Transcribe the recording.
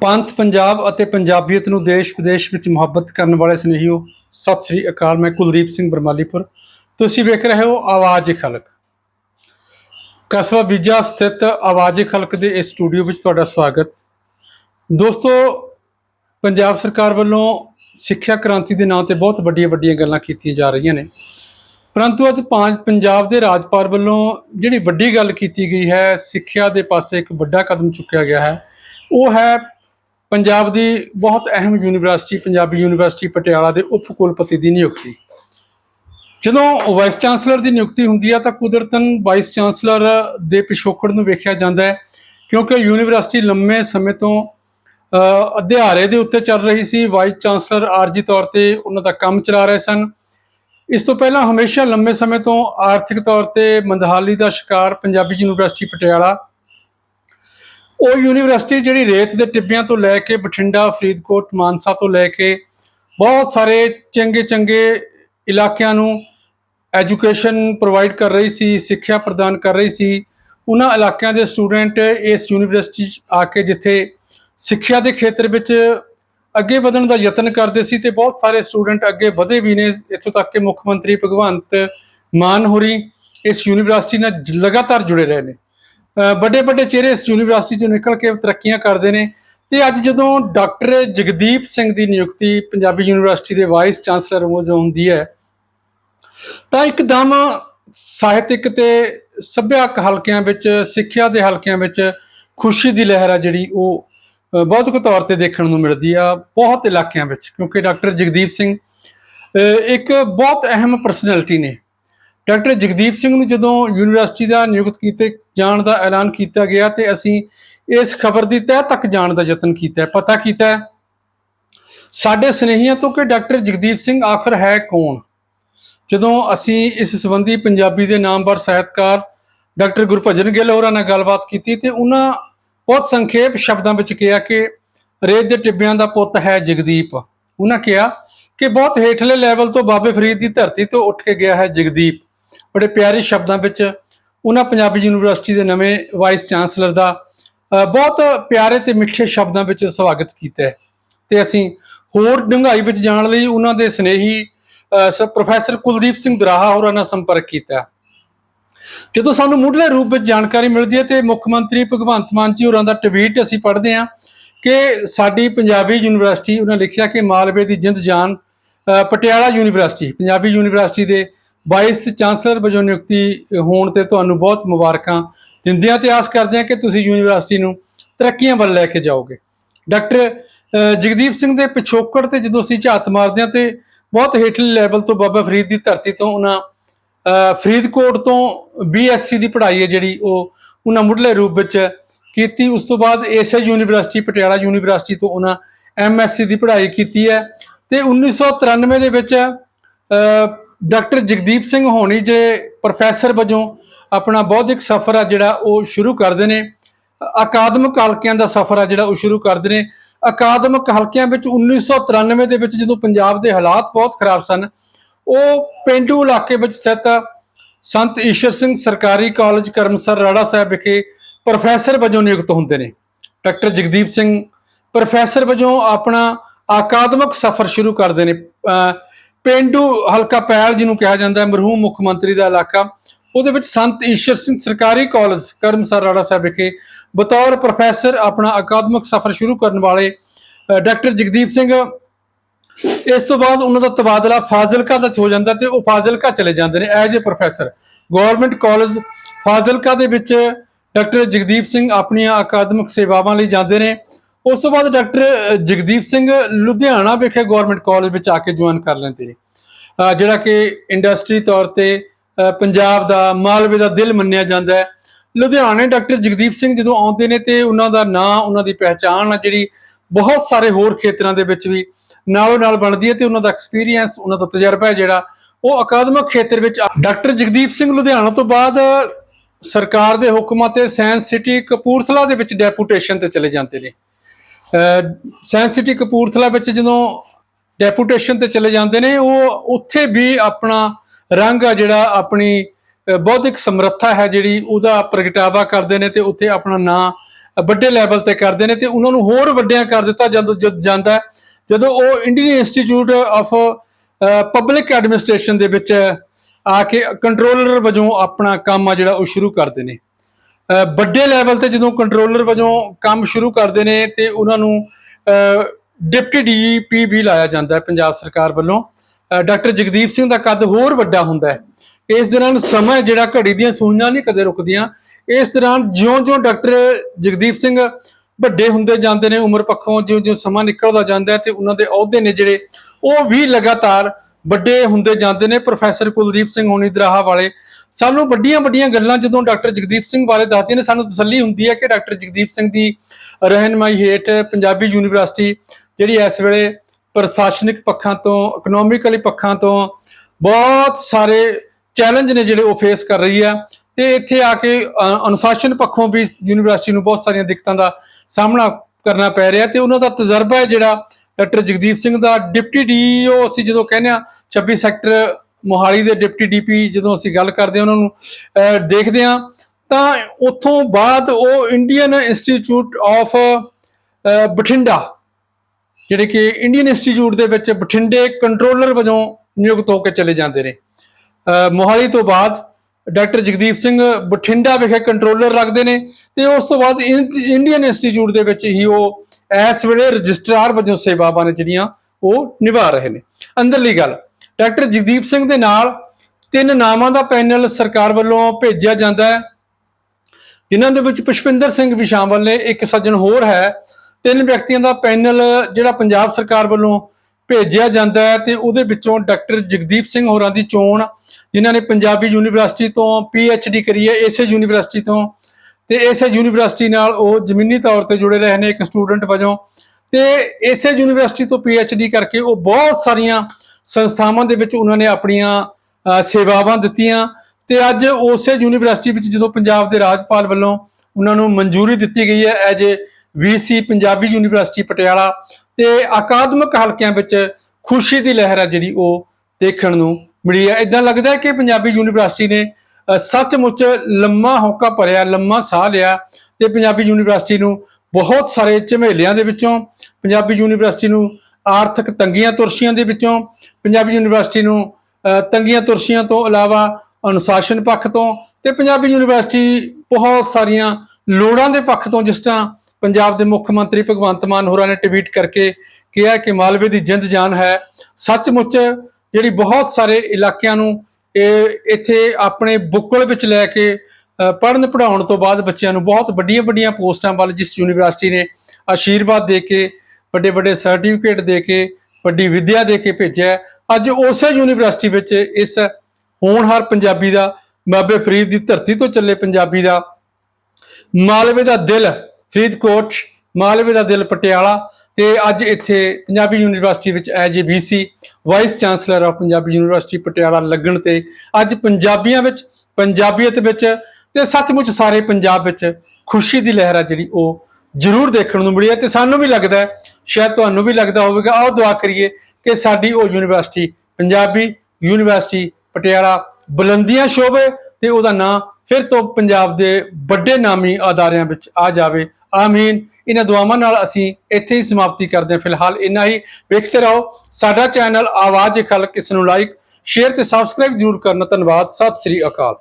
ਪੰਥ ਪੰਜਾਬ ਅਤੇ ਪੰਜਾਬੀਅਤ ਨੂੰ ਦੇਸ਼ ਵਿਦੇਸ਼ ਵਿੱਚ ਮੁਹੱਬਤ ਕਰਨ ਵਾਲੇ ਸਨੇਹੀਓ, ਸਤਿ ਸ੍ਰੀ ਅਕਾਲ, ਮੈਂ ਕੁਲਦੀਪ ਸਿੰਘ ਬਰਮਾਲੀਪੁਰ। ਤੁਸੀਂ ਵੇਖ ਰਹੇ ਹੋ ਆਵਾਜ਼ ਖਲਕ। ਕਸਬਾ ਬੀਜਾ ਸਥਿਤ ਆਵਾਜ਼ ਖਲਕ ਦੇ ਇਸ ਸਟੂਡੀਓ ਵਿੱਚ ਤੁਹਾਡਾ ਸਵਾਗਤ। ਦੋਸਤੋ, ਪੰਜਾਬ ਸਰਕਾਰ ਵੱਲੋਂ ਸਿੱਖਿਆ ਕ੍ਰਾਂਤੀ ਦੇ ਨਾਂ ਤੇ ਬਹੁਤ ਵੱਡੀਆਂ ਵੱਡੀਆਂ ਗੱਲਾਂ ਕੀਤੀਆਂ ਜਾ ਰਹੀਆਂ ਨੇ। ਪਰੰਤੂ ਅੱਜ ਪੰਜਾਬ ਦੇ ਰਾਜਪਾਲ ਵੱਲੋਂ ਜਿਹੜੀ ਵੱਡੀ ਗੱਲ ਕੀਤੀ ਗਈ ਹੈ, ਸਿੱਖਿਆ ਦੇ ਪਾਸੇ ਇੱਕ ਵੱਡਾ ਕਦਮ ਚੁੱਕਿਆ ਗਿਆ ਹੈ। ਉਹ ਹੈ ਪੰਜਾਬ ਦੀ ਬਹੁਤ ਅਹਿਮ ਯੂਨੀਵਰਸਿਟੀ, ਪੰਜਾਬੀ ਯੂਨੀਵਰਸਿਟੀ ਪਟਿਆਲਾ ਦੇ ਉਪ ਕੁਲਪਤੀ ਦੀ ਨਿਯੁਕਤੀ। ਜਦੋਂ ਵਾਈਸ ਚਾਂਸਲਰ ਦੀ ਨਿਯੁਕਤੀ ਹੁੰਦੀ ਆ ਤਾਂ ਕੁਦਰਤਨ ਵਾਈਸ ਚਾਂਸਲਰ ਦੇ ਪਿਛੋਕੜ ਨੂੰ ਵੇਖਿਆ ਜਾਂਦਾ ਹੈ, ਕਿਉਂਕਿ ਯੂਨੀਵਰਸਿਟੀ ਲੰਮੇ ਸਮੇਂ ਤੋਂ ਅਧਿਆਰੇ ਦੇ ਉੱਤੇ ਚੱਲ ਰਹੀ ਸੀ। ਵਾਈਸ ਚਾਂਸਲਰ ਆਰਜੀ ਤੌਰ ਤੇ ਉਹਨਾਂ ਦਾ ਕੰਮ ਚਲਾ ਰਹੇ ਸਨ। ਇਸ ਤੋਂ ਪਹਿਲਾਂ ਹਮੇਸ਼ਾ ਲੰਮੇ ਸਮੇਂ ਤੋਂ ਆਰਥਿਕ ਤੌਰ ਤੇ ਮੰਦਹਾਲੀ ਦਾ ਸ਼ਿਕਾਰ ਪੰਜਾਬੀ ਯੂਨੀਵਰਸਿਟੀ ਪਟਿਆਲਾ ਉਹ ਯੂਨੀਵਰਸਿਟੀ ਜਿਹੜੀ ਰੇਤ ਦੇ ਟਿੱਬਿਆਂ ਤੋਂ ਲੈ ਕੇ ਬਠਿੰਡਾ, ਫਰੀਦਕੋਟ, ਮਾਨਸਾ ਤੋਂ ਲੈ ਕੇ ਬਹੁਤ ਸਾਰੇ ਚੰਗੇ ਚੰਗੇ ਇਲਾਕਿਆਂ ਨੂੰ ਐਜੂਕੇਸ਼ਨ ਪ੍ਰੋਵਾਈਡ ਕਰ ਰਹੀ ਸੀ, ਸਿੱਖਿਆ ਪ੍ਰਦਾਨ ਕਰ ਰਹੀ ਸੀ। ਉਹਨਾਂ ਇਲਾਕਿਆਂ ਦੇ ਸਟੂਡੈਂਟ ਇਸ ਯੂਨੀਵਰਸਿਟੀ 'ਚ ਆ ਕੇ ਜਿੱਥੇ ਸਿੱਖਿਆ ਦੇ ਖੇਤਰ ਵਿੱਚ ਅੱਗੇ ਵਧਣ ਦਾ ਯਤਨ ਕਰਦੇ ਸੀ ਤੇ ਬਹੁਤ ਸਾਰੇ ਸਟੂਡੈਂਟ ਅੱਗੇ ਵਧੇ ਵੀ ਨੇ। ਇੱਥੋਂ ਤੱਕ ਕਿ ਮੁੱਖ ਮੰਤਰੀ ਭਗਵੰਤ ਮਾਨ ਹੋਰੀ ਇਸ ਯੂਨੀਵਰਸਿਟੀ ਨਾਲ ਲਗਾਤਾਰ ਜੁੜੇ ਰਹੇ ਨੇ। ਵੱਡੇ ਵੱਡੇ ਚਿਹਰੇ ਇਸ ਯੂਨੀਵਰਸਿਟੀ ਚੋਂ ਨਿਕਲ ਕੇ ਤਰੱਕੀਆਂ ਕਰਦੇ ਨੇ। ਤੇ ਅੱਜ ਜਦੋਂ ਡਾਕਟਰ ਜਗਦੀਪ ਸਿੰਘ ਦੀ ਨਿਯੁਕਤੀ ਪੰਜਾਬੀ ਯੂਨੀਵਰਸਿਟੀ ਦੇ ਵਾਈਸ ਚਾਂਸਲਰ ਵਜੋਂ ਹੁੰਦੀ ਹੈ ਤਾਂ ਇੱਕਦਮ ਸਾਹਿਤਿਕ ਤੇ ਸੱਭਿਆਕ ਹਲਕਿਆਂ ਵਿੱਚ ਸਿੱਖਿਆ ਦੇ ਹਲਕਿਆਂ ਵਿੱਚ ਖੁਸ਼ੀ ਦੀ ਲਹਿਰ ਆ ਜਿਹੜੀ ਉਹ ਅ, ਬਹੁਤਕ ਤੌਰ ਤੇ ਦੇਖਣ ਨੂੰ ਮਿਲਦੀ ਆ ਬਹੁਤ ਇਲਾਕਿਆਂ ਵਿੱਚ। ਕਿਉਂਕਿ ਡਾਕਟਰ ਜਗਦੀਪ ਸਿੰਘ ਇੱਕ ਬਹੁਤ ਅਹਿਮ ਪਰਸਨੈਲਿਟੀ ਨੇ। ਡਾਕਟਰ ਜਗਦੀਪ ਸਿੰਘ ਨੂੰ ਜਦੋਂ ਯੂਨੀਵਰਸਿਟੀ ਦਾ ਨਿਯੁਕਤ ਕੀਤੇ, ਜਾਣ ਦਾ ਐਲਾਨ ਕੀਤਾ ਗਿਆ ਤੇ ਅਸੀਂ ਇਸ ਖਬਰ ਦੀ ਤਹਿ ਤੱਕ ਜਾਣ ਦਾ ਯਤਨ ਕੀਤਾ ਪਤਾ ਕੀਤਾ ਸਾਡੇ ਸਨੇਹੀਆਂ ਤੋਂ ਕਿ ਡਾਕਟਰ ਜਗਦੀਪ ਸਿੰਘ ਆਖਰ ਹੈ ਕੌਣ? ਜਦੋਂ ਅਸੀਂ ਇਸ ਸੰਬੰਧੀ ਪੰਜਾਬੀ ਦੇ ਨਾਮਵਰ ਸਾਹਿਤਕਾਰ ਡਾਕਟਰ ਗੁਰਭਜਨ ਗਿੱਲ ਹੋਰਾਂ ਨਾਲ ਗੱਲਬਾਤ ਕੀਤੀ ਤੇ ਉਹਨਾਂ ਬਹੁਤ ਸੰਖੇਪ ਸ਼ਬਦਾਂ ਵਿੱਚ ਕਿਹਾ ਕਿ ਰੇਤ ਦੇ ਟਿੱਬਿਆਂ ਦਾ ਪੁੱਤ ਹੈ ਜਗਦੀਪ। ਉਹਨਾਂ ਕਿਹਾ ਕਿ ਬਹੁਤ ਹੇਠਲੇ ਲੈਵਲ ਤੋਂ ਬਾਬੇ ਫਰੀਦ ਦੀ ਧਰਤੀ ਤੋਂ ਉੱਠ ਕੇ ਗਿਆ ਹੈ ਜਗਦੀਪ। ਬੜੇ ਪਿਆਰੇ ਸ਼ਬਦਾਂ ਵਿੱਚ ਉਹਨਾਂ ਪੰਜਾਬੀ ਯੂਨੀਵਰਸਿਟੀ ਦੇ ਨਵੇਂ ਵਾਈਸ ਚਾਂਸਲਰ ਦਾ ਬਹੁਤ ਪਿਆਰੇ ਤੇ ਮਿੱਠੇ ਸ਼ਬਦਾਂ ਵਿੱਚ ਸਵਾਗਤ ਕੀਤਾ ਹੈ। ਤੇ ਅਸੀਂ ਹੋਰ ਡੂੰਘਾਈ ਵਿੱਚ ਜਾਣ ਲਈ ਉਹਨਾਂ ਦੇ ਸਨੇਹੀ ਸ, ਪ੍ਰੋਫੈਸਰ ਕੁਲਦੀਪ ਸਿੰਘ ਦਰਾਹਾ ਹੋਰਾਂ ਨਾਲ ਸੰਪਰਕ ਕੀਤਾ ਜਦੋਂ ਸਾਨੂੰ ਮੁੱਢਲੇ ਰੂਪ ਵਿੱਚ ਜਾਣਕਾਰੀ ਮਿਲਦੀ ਹੈ ਤੇ ਮੁੱਖ ਮੰਤਰੀ ਭਗਵੰਤ ਮਾਨ ਜੀ ਹੋਰਾਂ ਦਾ ਟਵੀਟ ਅਸੀਂ ਪੜ੍ਹਦੇ ਹਾਂ ਕਿ ਸਾਡੀ ਪੰਜਾਬੀ ਯੂਨੀਵਰਸਿਟੀ, ਉਹਨਾਂ ਲਿਖਿਆ ਕਿ ਮਾਲਵੇ ਦੀ ਜਿੰਦ ਜਾਨ ਪਟਿਆਲਾ ਯੂਨੀਵਰਸਿਟੀ, ਪੰਜਾਬੀ ਯੂਨੀਵਰਸਿਟੀ ਦੇ ਵਾਈਸ ਚਾਂਸਲਰ ਵਜੋਂ ਨਿਯੁਕਤੀ ਹੋਣ ਤੇ ਤੁਹਾਨੂੰ ਬਹੁਤ ਮੁਬਾਰਕਾਂ ਦਿੰਦਿਆਂ ਤੇ ਆਸ ਕਰਦੇ ਹਾਂ ਕਿ ਤੁਸੀਂ ਯੂਨੀਵਰਸਿਟੀ ਨੂੰ ਤਰੱਕੀਆਂ ਵੱਲ ਲੈ ਕੇ ਜਾਓਗੇ। ਡਾਕਟਰ ਜਗਦੀਪ ਸਿੰਘ ਦੇ ਪਿਛੋਕੜ ਤੇ ਜਦੋਂ ਅਸੀਂ ਝਾਤ ਮਾਰਦੇ ਹਾਂ ਤੇ ਬਹੁਤ ਹੇਠਲੇ ਲੈਵਲ ਤੋਂ ਬਾਬਾ ਫਰੀਦ ਦੀ ਧਰਤੀ ਤੋਂ ਉਹਨਾਂ ਫਰੀਦਕੋਟ ਤੋਂ ਬੀਐਸਸੀ ਦੀ ਪੜ੍ਹਾਈ ਹੈ ਜਿਹੜੀ ਉਹ ਉਹਨਾਂ ਮੁੱਢਲੇ ਰੂਪ ਵਿੱਚ ਕੀਤੀ। ਉਸ ਤੋਂ ਬਾਅਦ ਇਸੇ ਯੂਨੀਵਰਸਿਟੀ, ਪਟਿਆਲਾ ਯੂਨੀਵਰਸਿਟੀ ਤੋਂ ਉਹਨਾਂ ਐਮਐਸਸੀ ਦੀ ਪੜ੍ਹਾਈ ਕੀਤੀ ਹੈ ਤੇ 1993 ਦੇ ਵਿੱਚ ਡਾਕਟਰ ਜਗਦੀਪ ਸਿੰਘ ਹੋਣੀ ਜੇ ਪ੍ਰੋਫੈਸਰ ਵਜੋਂ ਆਪਣਾ ਬੌਧਿਕ ਸਫ਼ਰ ਆ ਜਿਹੜਾ ਉਹ ਸ਼ੁਰੂ ਕਰਦੇ ਨੇ, ਅਕਾਦਮਿਕ ਹਲਕਿਆਂ ਦਾ ਸਫ਼ਰ ਆ ਜਿਹੜਾ ਉਹ ਸ਼ੁਰੂ ਕਰਦੇ ਨੇ। ਅਕਾਦਮਿਕ ਹਲਕਿਆਂ ਵਿੱਚ 1993 ਦੇ ਵਿੱਚ ਜਦੋਂ ਪੰਜਾਬ ਦੇ ਹਾਲਾਤ ਬਹੁਤ ਖਰਾਬ ਸਨ, ਉਹ ਪਿੰਡੂ ਇਲਾਕੇ ਵਿੱਚ ਸਥਿਤ ਸੰਤ ਈਸ਼ਰ ਸਿੰਘ ਸਰਕਾਰੀ ਕਾਲਜ ਕਰਮਸਰ ਰਾੜਾ ਸਾਹਿਬ ਵਿਖੇ ਪ੍ਰੋਫੈਸਰ ਵਜੋਂ ਨਿਯੁਕਤ ਹੁੰਦੇ ਨੇ। ਡਾਕਟਰ ਜਗਦੀਪ ਸਿੰਘ ਪ੍ਰੋਫੈਸਰ ਵਜੋਂ ਆਪਣਾ ਅਕਾਦਮਿਕ ਸਫ਼ਰ ਸ਼ੁਰੂ ਕਰਦੇ ਨੇ। ਪਿੰਡੂ ਹਲਕਾ ਪੈਲ ਜਿਹਨੂੰ ਕਿਹਾ ਜਾਂਦਾ ਹੈ, ਮਰਹੂਮ ਮੁੱਖ ਮੰਤਰੀ ਦਾ ਇਲਾਕਾ, ਉਹਦੇ ਵਿੱਚ ਸੰਤ ਈਸ਼ਰ ਸਿੰਘ ਸਰਕਾਰੀ ਕਾਲਜ, ਕਰਮਸਰ ਰਾੜਾ ਸਾਹਿਬ ਵਿਖੇ ਬਤੌਰ ਪ੍ਰੋਫੈਸਰ ਆਪਣਾ ਅਕਾਦਮਿਕ ਸਫ਼ਰ ਸ਼ੁਰੂ ਕਰਨ ਵਾਲੇ ਡਾਕਟਰ ਜਗਦੀਪ ਸਿੰਘ। ਇਸ ਤੋਂ ਬਾਅਦ ਉਹਨਾਂ ਦਾ ਤਬਾਦਲਾ ਫਾਜ਼ਿਲਕਾ ਦਾ ਹੋ ਜਾਂਦਾ ਤੇ ਉਹ ਫਾਜ਼ਿਲਕਾ ਚਲੇ ਜਾਂਦੇ ਨੇ as a professor. Government college Fazilka ਦੇ ਵਿੱਚ ਡਾਕਟਰ ਜਗਦੀਪ ਸਿੰਘ ਆਪਣੀਆਂ ਅਕਾਦਮਿਕ ਸੇਵਾਵਾਂ ਲਈ ਜਾਂਦੇ ਨੇ। ਉਸ ਤੋਂ ਬਾਅਦ ਡਾਕਟਰ ਜਗਦੀਪ ਸਿੰਘ ਲੁਧਿਆਣਾ ਵਿਖੇ ਗਵਰਨਮੈਂਟ ਕਾਲਜ ਵਿੱਚ ਆ ਕੇ ਜੁਆਇਨ ਕਰ ਲੈਂਦੇ ਨੇ। ਜਿਹੜਾ ਕਿ ਇੰਡਸਟਰੀ ਤੌਰ ਤੇ ਪੰਜਾਬ ਦਾ ਮਾਲਵੇ ਦਾ ਦਿਲ ਮੰਨਿਆ ਜਾਂਦਾ ਹੈ। ਲੁਧਿਆਣੇ ਡਾਕਟਰ ਜਗਦੀਪ ਸਿੰਘ ਜਦੋਂ ਆਉਂਦੇ ਨੇ ਤੇ ਉਹਨਾਂ ਦਾ ਨਾਂ, ਉਹਨਾਂ ਦੀ ਪਹਿਚਾਣ ਆ, ਜਿਹੜੀ ਬਹੁਤ ਸਾਰੇ ਹੋਰ ਖੇਤਰਾਂ ਦੇ ਵਿੱਚ ਵੀ ਨਾਲੋਂ ਨਾਲ ਬਣਦੀ ਹੈ ਤੇ ਉਹਨਾਂ ਦਾ ਐਕਸਪੀਰੀਅੰਸ ਉਹਨਾਂ ਦਾ ਤਜਰਬਾ ਹੈ ਜਿਹੜਾ, ਉਹ ਅਕਾਦਮਿਕ ਖੇਤਰ ਵਿੱਚ ਡਾਕਟਰ ਜਗਦੀਪ ਸਿੰਘ ਲੁਧਿਆਣਾ ਤੋਂ ਬਾਅਦ ਸਰਕਾਰ ਦੇ ਹੁਕਮਾਂ ਤੇ ਸਾਇੰਸ ਸਿਟੀ ਕਪੂਰਥਲਾ ਦੇ ਵਿੱਚ ਡੈਪੂਟੇਸ਼ਨ ਤੇ ਚਲੇ ਜਾਂਦੇ ਨੇ। ਸਾਇੰਸ ਸਿਟੀ ਕਪੂਰਥਲਾ ਵਿੱਚ ਜਦੋਂ ਡੈਪੂਟੇਸ਼ਨ ਤੇ ਚਲੇ ਜਾਂਦੇ ਨੇ, ਉਹ ਉੱਥੇ ਵੀ ਆਪਣਾ ਰੰਗ ਆ ਜਿਹੜਾ ਆਪਣੀ ਬੌਧਿਕ ਸਮਰੱਥਾ ਹੈ ਜਿਹੜੀ ਉਹਦਾ ਪ੍ਰਗਟਾਵਾ ਕਰਦੇ ਨੇ ਤੇ ਉੱਥੇ ਆਪਣਾ ਨਾਂ ਵੱਡੇ ਲੈਵਲ ਤੇ ਕਰਦੇ ਨੇ ਤੇ ਉਹਨਾਂ ਨੂੰ ਹੋਰ ਵੱਡਿਆਂ ਕਰ ਦਿੱਤਾ ਜਦੋਂ ਜਦ ਜਾਂਦਾ ਜਦੋਂ ਉਹ Indian institute of public administration ਦੇ ਵਿੱਚ ਆ ਕੇ ਕੰਟਰੋਲਰ ਵਜੋਂ ਆਪਣਾ ਕੰਮ ਆ ਜਿਹੜਾ ਉਹ ਸ਼ੁਰੂ ਕਰਦੇ ਨੇ। ਵੱਡੇ ਲੈਵਲ ਤੇ ਜਦੋਂ ਕੰਟਰੋਲਰ ਵਜੋਂ ਕੰਮ ਸ਼ੁਰੂ ਕਰਦੇ ਨੇ ਤੇ ਉਹਨਾਂ ਨੂੰ ਡਿਪਟੀ ਡੀਪੀ ਵੀ ਲਾਇਆ ਜਾਂਦਾ ਹੈ ਪੰਜਾਬ ਸਰਕਾਰ ਵੱਲੋਂ। ਡਾਕਟਰ ਜਗਦੀਪ ਸਿੰਘ ਦਾ ਕੱਦ ਹੋਰ ਵੱਡਾ ਹੁੰਦਾ ਹੈ। ਇਸ ਦੌਰਾਨ ਸਮਾਂ ਜਿਹੜਾ ਘੜੀ ਦੀਆਂ ਸੂਈਆਂ ਨਹੀਂ ਕਦੇ ਰੁਕਦੀਆਂ। ਇਸ ਦੌਰਾਨ ਜਿਉਂ-ਜਿਉਂ ਡਾਕਟਰ ਜਗਦੀਪ ਸਿੰਘ ਵੱਡੇ ਹੁੰਦੇ ਜਾਂਦੇ ਨੇ, ਉਮਰ ਪੱਖੋਂ ਜਿਉਂ-ਜਿਉਂ ਸਮਾਂ ਨਿਕਲਦਾ ਜਾਂਦਾ ਹੈ ਤੇ ਉਹਨਾਂ ਦੇ ਅਹੁਦੇ ਨੇ ਜਿਹੜੇ, ਉਹ ਵੀ ਲਗਾਤਾਰ ਵੱਡੇ ਹੁੰਦੇ ਜਾਂਦੇ ਨੇ ਪ੍ਰੋਫੈਸਰ ਕੁਲਦੀਪ ਸਿੰਘ ਹੋਣੀ ਦਰਾਹਾ ਵਾਲੇ। ਸਾਨੂੰ ਵੱਡੀਆਂ ਵੱਡੀਆਂ ਗੱਲਾਂ ਜਦੋਂ ਡਾਕਟਰ ਜਗਦੀਪ ਸਿੰਘ ਬਾਰੇ ਦੱਸਦੇ ਨੇ, ਸਾਨੂੰ ਤਸੱਲੀ ਹੁੰਦੀ ਹੈ ਕਿ ਡਾਕਟਰ ਜਗਦੀਪ ਸਿੰਘ ਦੀ ਰਹਿਨਮਾਈ ਹੇਠ ਪੰਜਾਬੀ ਯੂਨੀਵਰਸਿਟੀ ਜਿਹੜੀ ਇਸ ਵੇਲੇ ਪ੍ਰਸ਼ਾਸਨਿਕ ਪੱਖਾਂ ਤੋਂ ਇਕਨੋਮਿਕਲੀ ਪੱਖਾਂ ਤੋਂ ਬਹੁਤ ਸਾਰੇ ਚੈਲੰਜ ਨੇ ਜਿਹੜੇ ਉਹ ਫੇਸ ਕਰ ਰਹੀ ਆ ਤੇ ਇੱਥੇ ਆ ਕੇ ਅਨੁਸ਼ਾਸਨ ਪੱਖੋਂ ਵੀ ਯੂਨੀਵਰਸਿਟੀ ਨੂੰ ਬਹੁਤ ਸਾਰੀਆਂ ਦਿੱਕਤਾਂ ਦਾ ਸਾਹਮਣਾ ਕਰਨਾ ਪੈ ਰਿਹਾ ਤੇ ਉਹਨਾਂ ਦਾ ਤਜਰਬਾ ਹੈ ਜਿਹੜਾ ਡਾਕਟਰ ਜਗਦੀਪ ਸਿੰਘ ਦਾ ਡਿਪਟੀ ਡੀਓ ਅਸੀਂ ਜਦੋਂ ਕਹਿੰਦੇ ਆ 26 ਸੈਕਟਰ ਮੋਹਾਲੀ ਦੇ ਡਿਪਟੀ ਡੀਪੀ ਜਦੋਂ ਅਸੀਂ ਗੱਲ ਕਰਦੇ ਹਾਂ ਉਹਨਾਂ ਨੂੰ ਦੇਖਦੇ ਆ ਤਾਂ ਉੱਥੋਂ ਬਾਅਦ ਉਹ ਇੰਡੀਅਨ ਇੰਸਟੀਚਿਊਟ ਆਫ ਬਠਿੰਡਾ, ਜਿਹੜੇ ਕਿ ਇੰਡੀਅਨ ਇੰਸਟੀਚਿਊਟ ਦੇ ਵਿੱਚ ਬਠਿੰਡੇ ਕੰਟਰੋਲਰ ਵਜੋਂ ਨਿਯੁਕਤ ਹੋ ਕੇ ਚਲੇ ਜਾਂਦੇ ਨੇ। ਮੋਹਾਲੀ ਤੋਂ ਬਾਅਦ ਡਾਕਟਰ ਜਗਦੀਪ ਸਿੰਘ ਬਠਿੰਡਾ ਵਿਖੇ ਕੰਟਰੋਲਰ ਲੱਗਦੇ ਨੇ ਤੇ ਉਸ ਤੋਂ ਬਾਅਦ ਇੰਡੀਅਨ ਇੰਸਟੀਚਿਊਟ ਦੇ ਵਿੱਚ ਹੀ ਉਹ ਇਸ ਵੇਲੇ ਰਜਿਸਟਰਾਰ ਵਜੋਂ ਸੇਵਾਵਾਂ ਨੇ ਜਿਹੜੀਆਂ ਉਹ ਨਿਭਾ ਰਹੇ ਨੇ। ਅੰਦਰਲੀ ਗੱਲ, ਡਾਕਟਰ ਜਗਦੀਪ ਸਿੰਘ ਦੇ ਨਾਲ ਤਿੰਨ ਨਾਵਾਂ ਦਾ ਪੈਨਲ ਸਰਕਾਰ ਵੱਲੋਂ ਭੇਜਿਆ ਜਾਂਦਾ ਹੈ। ਜਿਨ੍ਹਾਂ ਦੇ ਵਿੱਚ ਪੁਸ਼ਪਿੰਦਰ ਸਿੰਘ ਵੀ ਸ਼ਾਮਲ ਨੇ, ਇੱਕ ਸੱਜਣ ਹੋਰ ਹੈ। ਤਿੰਨ ਵਿਅਕਤੀਆਂ ਦਾ ਪੈਨਲ ਜਿਹੜਾ ਪੰਜਾਬ ਸਰਕਾਰ ਵੱਲੋਂ ਭੇਜਿਆ ਜਾਂਦਾ ਹੈ ਤੇ ਉਹਦੇ ਵਿੱਚੋਂ ਡਾਕਟਰ ਜਗਦੀਪ ਸਿੰਘ ਹੋਰਾਂ ਦੀ ਚੋਣ, ਜਿਨ੍ਹਾਂ ਨੇ ਪੰਜਾਬੀ ਯੂਨੀਵਰਸਿਟੀ ਤੋਂ ਡੀ ਕਰੀ ਹੈ, ਇਸੇ ਯੂਨੀਵਰਸਿਟੀ ਤੋਂ। ਤੇ ਇਸੇ ਯੂਨੀਵਰਸਿਟੀ ਨਾਲ ਉਹ ਜ਼ਮੀਨੀ ਤੌਰ ਤੇ ਜੁੜੇ ਰਹੇ ਨੇ ਇੱਕ ਸਟੂਡੈਂਟ ਵਜੋਂ। ਤੇ ਇਸੇ ਯੂਨੀਵਰਸਿਟੀ ਤੋਂ ਡੀ ਕਰਕੇ ਉਹ ਬਹੁਤ ਸਾਰੀਆਂ ਸੰਸਥਾਵਾਂ ਦੇ ਵਿੱਚ ਉਹਨਾਂ ਨੇ ਆਪਣੀਆਂ ਸੇਵਾਵਾਂ ਦਿੱਤੀਆਂ। ਤੇ ਅੱਜ ਉਸੇ ਯੂਨੀਵਰਸਿਟੀ ਵਿੱਚ ਜਦੋਂ ਪੰਜਾਬ ਦੇ ਰਾਜਪਾਲ ਵੱਲੋਂ ਉਹਨਾਂ ਨੂੰ ਮਨਜ਼ੂਰੀ ਦਿੱਤੀ ਗਈ ਹੈ, as a VC Punjabi university Patiala, ਤੇ ਅਕਾਦਮਿਕ ਹਲਕਿਆਂ ਵਿੱਚ ਖੁਸ਼ੀ ਦੀ ਲਹਿਰ ਹੈ ਜਿਹੜੀ ਉਹ ਦੇਖਣ ਨੂੰ ਮਿਲੀ ਹੈ। ਇਦਾਂ ਲੱਗਦਾ ਹੈ ਕਿ ਪੰਜਾਬੀ ਯੂਨੀਵਰਸਿਟੀ ਨੇ ਸੱਚਮੁੱਚ ਲੰਮਾ ਹੋਕਾ ਭਰਿਆ, ਲੰਮਾ ਸਾਹ ਲਿਆ ਤੇ ਪੰਜਾਬੀ ਯੂਨੀਵਰਸਿਟੀ ਨੂੰ ਬਹੁਤ ਸਾਰੇ ਝਮੇਲਿਆਂ ਦੇ ਵਿੱਚੋਂ, ਪੰਜਾਬੀ ਯੂਨੀਵਰਸਿਟੀ ਨੂੰ ਆਰਥਿਕ ਤੰਗੀਆਂ ਤੁਰਸ਼ੀਆਂ ਦੇ ਵਿੱਚੋਂ, ਪੰਜਾਬੀ ਯੂਨੀਵਰਸਿਟੀ ਨੂੰ ਤੰਗੀਆਂ ਤੁਰਸ਼ੀਆਂ ਤੋਂ ਇਲਾਵਾ ਅਨੁਸ਼ਾਸਨ ਪੱਖ ਤੋਂ ਤੇ ਪੰਜਾਬੀ ਯੂਨੀਵਰਸਿਟੀ ਬਹੁਤ ਸਾਰੀਆਂ ਲੋੜਾਂ ਦੇ ਪੱਖ ਤੋਂ ਜਿਸ ਤਰ੍ਹਾਂ ਪੰਜਾਬ ਦੇ ਮੁੱਖ ਮੰਤਰੀ ਭਗਵੰਤ ਮਾਨ ਹੋਰਾਂ ਨੇ ਟਵੀਟ ਕਰਕੇ ਕਿਹਾ ਕਿ ਮਾਲਵੇ ਦੀ ਜਿੰਦ ਜਾਨ ਹੈ, ਸੱਚਮੁੱਚ ਜਿਹੜੀ ਬਹੁਤ ਸਾਰੇ ਇਲਾਕਿਆਂ ਨੂੰ ਇਹ ਇੱਥੇ ਆਪਣੇ ਬੁੱਕਲ ਵਿੱਚ ਲੈ ਕੇ ਪੜਨ ਪੜਾਉਣ ਤੋਂ ਬਾਅਦ ਬੱਚਿਆਂ ਨੂੰ ਬਹੁਤ ਵੱਡੀਆਂ ਵੱਡੀਆਂ ਪੋਸਟਾਂ ਵੱਲ ਜਿਸ ਯੂਨੀਵਰਸਿਟੀ ਨੇ ਆਸ਼ੀਰਵਾਦ ਦੇ ਕੇ, ਵੱਡੇ ਵੱਡੇ ਸਰਟੀਫਿਕੇਟ ਦੇ ਕੇ, ਵੱਡੀ ਵਿੱਦਿਆ ਦੇ ਕੇ ਭੇਜਿਆ ਅੱਜ ਉਸੇ ਯੂਨੀਵਰਸਿਟੀ ਵਿੱਚ ਇਸ ਹੋਣਹਾਰ ਪੰਜਾਬੀ ਦਾ, ਬਾਬੇ ਫਰੀਦ ਦੀ ਧਰਤੀ ਤੋਂ ਚੱਲੇ ਪੰਜਾਬੀ ਦਾ ਮਾਲਵੇ ਦਾ ਦਿਲ, ਫਰੀਦਕੋਟ, ਮਾਲਵੇ ਦਾ ਦਿਲ ਪਟਿਆਲਾ ਤੇ ਅੱਜ ਇੱਥੇ ਪੰਜਾਬੀ ਯੂਨੀਵਰਸਿਟੀ ਵਿੱਚ as a VC vice chancellor of Punjabi university Patiala ਲੱਗਣ ਤੇ ਅੱਜ ਪੰਜਾਬੀਆਂ ਵਿੱਚ, ਪੰਜਾਬੀਅਤ ਵਿੱਚ ਤੇ ਸੱਚਮੁੱਚ ਸਾਰੇ ਪੰਜਾਬ ਵਿੱਚ ਖੁਸ਼ੀ ਦੀ ਲਹਿਰ ਆ ਜਿਹੜੀ ਉਹ ਜ਼ਰੂਰ ਦੇਖਣ ਨੂੰ ਮਿਲੀ ਹੈ ਤੇ ਸਾਨੂੰ ਵੀ ਲੱਗਦਾ ਹੈ, ਸ਼ਾਇਦ ਤੁਹਾਨੂੰ ਵੀ ਲੱਗਦਾ ਹੋਵੇਗਾ, ਆਓ ਦੁਆ ਕਰੀਏ ਕਿ ਸਾਡੀ ਉਹ ਯੂਨੀਵਰਸਿਟੀ, ਪੰਜਾਬੀ ਯੂਨੀਵਰਸਿਟੀ ਪਟਿਆਲਾ ਬੁਲੰਦੀਆਂ ਸ਼ੋਭੇ ਤੇ ਉਹਦਾ ਨਾਂ ਫਿਰ ਤੋਂ ਪੰਜਾਬ ਦੇ ਵੱਡੇ ਨਾਮੀ ਅਦਾਰਿਆਂ ਵਿੱਚ ਆ ਜਾਵੇ। ਆਮੀਨ। ਇਹਨਾਂ ਦੁਆਵਾਂ ਨਾਲ ਅਸੀਂ ਇੱਥੇ ਹੀ ਸਮਾਪਤੀ ਕਰਦੇ ਹਾਂ। ਫਿਲਹਾਲ ਇੰਨਾ ਹੀ। ਵੇਖਦੇ ਰਹੋ। ਸਾਡਾ ਚੈਨਲ ਆਵਾਜ਼ ਖਲਕ, ਇਸ ਨੂੰ ਲਾਈਕ ਸ਼ੇਅਰ ਤੇ ਸਬਸਕ੍ਰਾਈਬ ਜ਼ਰੂਰ ਕਰਨਾ। ਧੰਨਵਾਦ। ਸਤਿ ਸ੍ਰੀ ਅਕਾਲ।